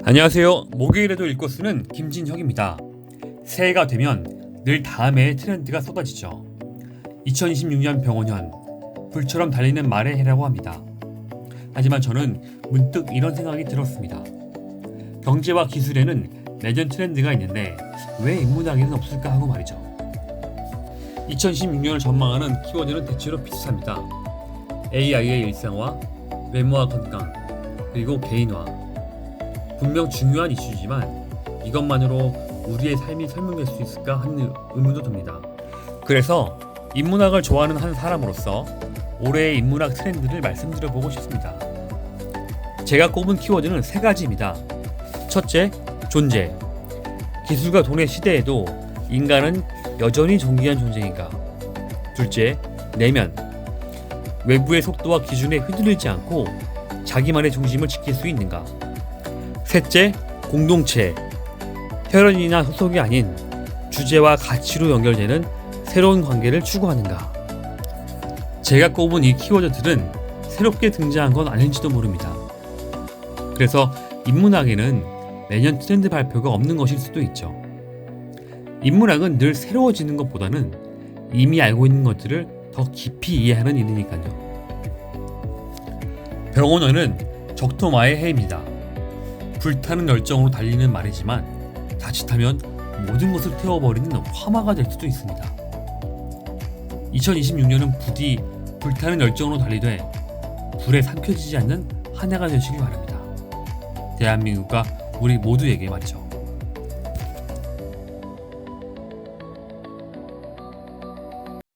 안녕하세요. 목요일에도 읽고 쓰는 김진혁입니다. 새해가 되면 늘 다음해의 트렌드가 쏟아지죠. 2026년 병원년 불처럼 달리는 말의 해라고 합니다. 하지만 저는 문득 이런 생각이 들었습니다. 경제와 기술에는 내년 트렌드가 있는데 왜 인문학에는 없을까 하고 말이죠. 2016년을 전망하는 키워드는 대체로 비슷합니다. AI의 일상화, 외모와 건강, 그리고 개인화. 분명 중요한 이슈지만 이것만으로 우리의 삶이 설명될 수 있을까 하는 의문도 듭니다. 그래서 인문학을 좋아하는 한 사람으로서 올해의 인문학 트렌드를 말씀드려보고 싶습니다. 제가 꼽은 키워드는 세 가지입니다. 첫째, 존재. 기술과 돈의 시대에도 인간은 여전히 존귀한 존재인가? 둘째, 내면. 외부의 속도와 기준에 휘둘리지 않고 자기만의 중심을 지킬 수 있는가? 셋째, 공동체. 혈연이나 소속이 아닌 주제와 가치로 연결되는 새로운 관계를 추구하는가? 제가 꼽은 이 키워드들은 새롭게 등장한 건 아닐지도 모릅니다. 그래서 인문학에는 매년 트렌드 발표가 없는 것일 수도 있죠. 인문학은 늘 새로워지는 것보다는 이미 알고 있는 것들을 더 깊이 이해하는 일이니까요. 병원어는 적토마의 해입니다. 불타는 열정으로 달리는 말이지만 자칫하면 모든 것을 태워버리는 화마가 될 수도 있습니다. 2026년은 부디 불타는 열정으로 달리되 불에 삼켜지지 않는 한 해가 되시길 바랍니다. 대한민국과 우리 모두에게 말이죠.